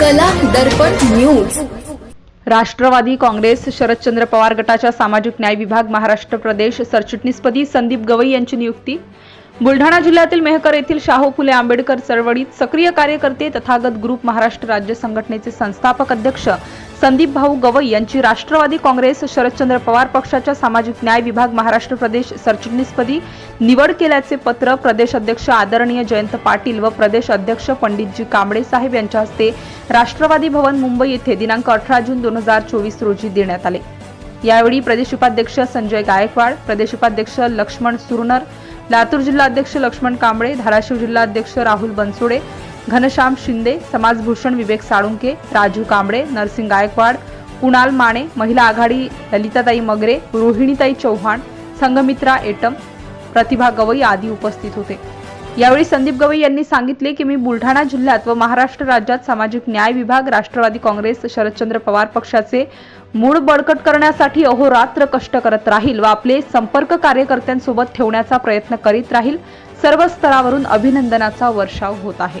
कला Darpan news. Rashtravadi Congress Sharadchandra Pawar गटाच्या सामाजिक न्याय विभाग महाराष्ट्र प्रदेश सरचिटणीसपदी संदीप गवई यांची नियुक्ती. बुलढाणा जिल्ह्यातील मेहकर येथील शाहू फुले आंबेडकर चळवळीत सक्रिय कार्यकर्ते तथागत ग्रुप महाराष्ट्र राज्य संघटनेचे संस्थापक अध्यक्ष संदीप भाऊ गवई यांची राष्ट्रवादी काँग्रेस शरदचंद्र पवार पक्षाच्या सामाजिक न्याय विभाग महाराष्ट्र प्रदेश सरचिटणीसपदी निवड केल्याचे पत्र प्रदेश अध्यक्ष आदरणीय जयंत पाटील व प्रदेश अध्यक्ष पंडितजी कांबळे साहेब यांच्या हस्ते राष्ट्रवादी भवन मुंबई येथे दिनांक अठरा जून दोन हजार चोवीस रोजी देण्यात आले. यावेळी प्रदेश उपाध्यक्ष संजय गायकवाड प्रदेश उपाध्यक्ष लक्ष्मण सुरनर लातूर जिल्हाध्यक्ष लक्ष्मण कांबळे धाराशिव जिल्हाध्यक्ष राहुल बनसोडे घनश्याम शिंदे समाजभूषण विवेक साळुंके राजू कांबळे नरसिंग गायकवाड कुणाल माने महिला आघाडी ललिताताई मगरे रोहिणीताई चौहान संगमित्रा एटम प्रतिभा गवई आदी उपस्थित होते. यावेळी संदीप गवई यांनी सांगितले की मी बुलढाणा जिल्ह्यात व महाराष्ट्र राज्यात सामाजिक न्याय विभाग राष्ट्रवादी काँग्रेस शरदचंद्र पवार पक्षाचे मूळ बळकट करण्यासाठी अहोरात्र कष्ट करत राहील व आपले संपर्क कार्यकर्त्यांसोबत ठेवण्याचा प्रयत्न करीत राहील सर्व स्तरावरून अभिनंदनाचा वर्षाव होत आहे.